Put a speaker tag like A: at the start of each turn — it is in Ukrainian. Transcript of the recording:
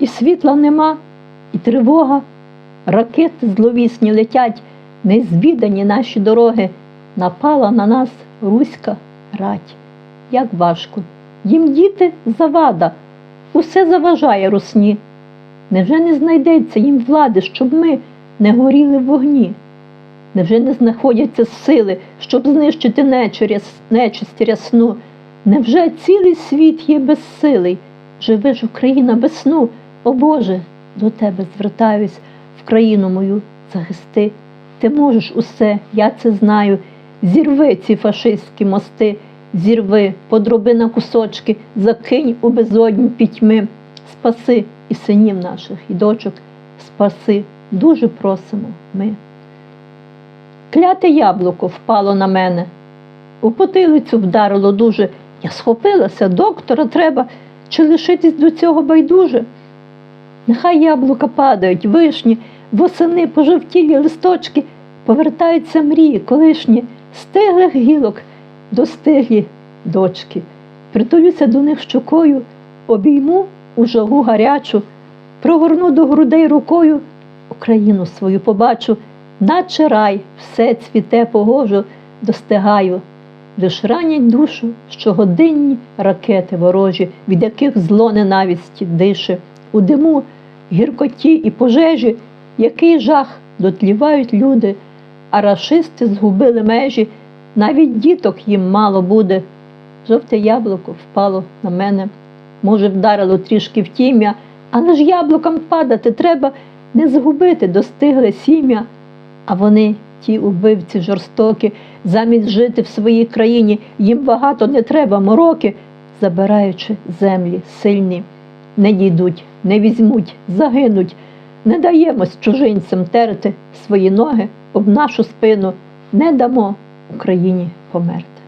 A: і світла нема, і тривога. Ракети зловісні летять, незвідані наші дороги. Напала на нас руська рать. Як важко. Їм діти завада, усе заважає русні. Невже не знайдеться їм влади, щоб ми не горіли в вогні? Невже не знаходяться сили, щоб знищити нечисть, рясну? Невже цілий світ є безсилий? Живе ж Україна без сну, о Боже, до тебе звертаюсь, в країну мою захисти. Ти можеш усе, я це знаю. Зірви ці фашистські мости, зірви, подроби на кусочки, закинь у безодні пітьми. Спаси і синів наших, і дочок, спаси, дуже просимо ми. Кляте яблуко впало на мене. У потилицю вдарило дуже. Я схопилася, доктора треба, чи лишитись до цього байдуже. Нехай яблука падають, вишні, восени пожовтілі листочки, повертаються мрії колишні, стиглих гілок, достиглі дочки. Притулюся до них щокою, обійму у жагу гарячу, прогорну до грудей рукою, Україну свою побачу, наче рай, все цвіте погожу, достигаю. Лиш ранять душу щогодинні ракети ворожі, від яких зло ненависті дише. У диму, гіркоті і пожежі, який жах дотлівають люди, а рашисти згубили межі, навіть діток їм мало буде. Жовте яблуко впало на мене, може, вдарило трішки в тім'я, але ж яблукам падати треба не згубити достигле сім'я. А вони, ті убивці жорстокі, замість жити в своїй країні, їм багато не треба мороки, забираючи землі сильні, не дійдуть, не візьмуть, загинуть, не даємось чужинцям терти свої ноги об нашу спину, не дамо Україні померти.